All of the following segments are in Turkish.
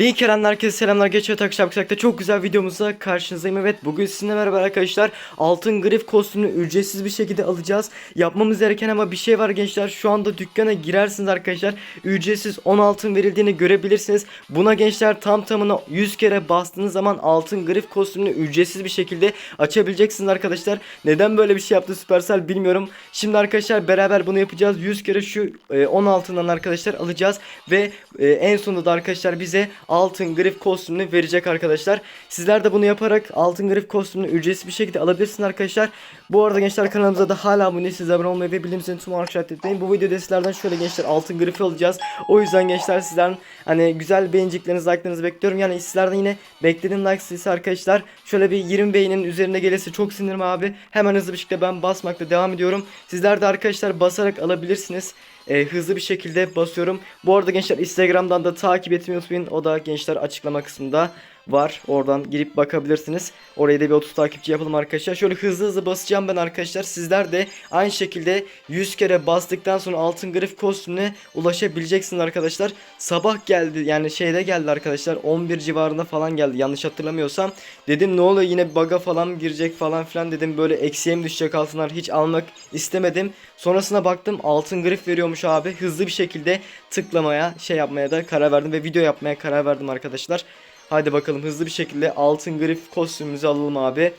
İyi Kerem herkese selamlar. Geçiyor takış yapacakta çok güzel videomuzla karşınızdayım. Evet bugün sizinle beraber arkadaşlar altın grif kostümünü ücretsiz bir şekilde alacağız. Yapmamız gereken ama bir şey var gençler. Şu anda dükkana girersiniz arkadaşlar. Ücretsiz 10 altın verildiğini görebilirsiniz. Buna gençler tam tamına 100 kere bastığınız zaman altın grif kostümünü ücretsiz bir şekilde açabileceksiniz arkadaşlar. Neden böyle bir şey yaptı Supercell bilmiyorum. Şimdi arkadaşlar beraber bunu yapacağız. 100 kere şu e, 10 altından arkadaşlar alacağız ve e, en sonunda da arkadaşlar bize altın grif kostümünü verecek arkadaşlar. Sizler de bunu yaparak altın grif kostümünü ücretsiz bir şekilde alabilirsiniz arkadaşlar. Bu arada gençler kanalımıza da hala abone değilseniz abone olmayı ve bildirim tüm işaret etmeyin. Bu videoda sizlerden şöyle gençler altın grifi alacağız. O yüzden gençler sizden hani güzel beğeniciklerinizi, like'larınızı bekliyorum. Yani sizlerden yine beklediğim like sayısı arkadaşlar. Şöyle bir 20 beğeninin üzerinde gelirse çok sinirim abi. Hemen hızlı bir şekilde ben basmakta devam ediyorum. Sizler de arkadaşlar basarak alabilirsiniz. Ee, hızlı bir şekilde basıyorum. Bu arada gençler Instagram'dan da takip etmeyi unutmayın. O da gençler açıklama kısmında var. Oradan girip bakabilirsiniz. Oraya da bir 30 takipçi yapalım arkadaşlar. Şöyle hızlı hızlı basacağım ben arkadaşlar. Sizler de aynı şekilde 100 kere bastıktan sonra altın grif kostümüne ulaşabileceksiniz arkadaşlar. Sabah geldi yani şeyde geldi arkadaşlar. 11 civarında falan geldi yanlış hatırlamıyorsam. Dedim ne oluyor yine bug'a falan girecek falan filan dedim. Böyle eksiye mi düşecek altınlar hiç almak istemedim. Sonrasına baktım altın grif veriyormuş abi. Hızlı bir şekilde tıklamaya şey yapmaya da karar verdim ve video yapmaya karar verdim arkadaşlar. Hadi bakalım hızlı bir şekilde altın grif kostümümüzü alalım abi.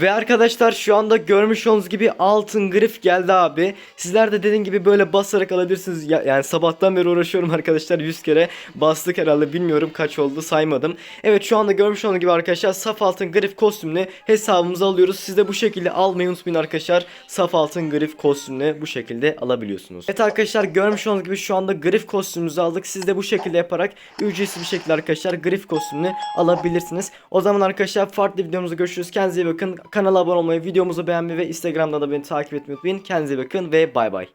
Ve arkadaşlar şu anda görmüş olduğunuz gibi altın grif geldi abi. Sizler de dediğim gibi böyle basarak alabilirsiniz. Ya, yani sabahtan beri uğraşıyorum arkadaşlar 100 kere bastık herhalde bilmiyorum kaç oldu saymadım. Evet şu anda görmüş olduğunuz gibi arkadaşlar saf altın grif kostümünü hesabımıza alıyoruz. Siz de bu şekilde almayı unutmayın arkadaşlar. Saf altın grif kostümünü bu şekilde alabiliyorsunuz. Evet arkadaşlar görmüş olduğunuz gibi şu anda grif kostümümüzü aldık. Siz de bu şekilde yaparak ücretsiz bir şekilde arkadaşlar grif kostümünü alabilirsiniz. O zaman arkadaşlar farklı videomuzda görüşürüz. Kendinize iyi bakın. Kanala abone olmayı, videomuzu beğenmeyi ve Instagram'da da beni takip etmeyi unutmayın. Kendinize bakın ve bay bay.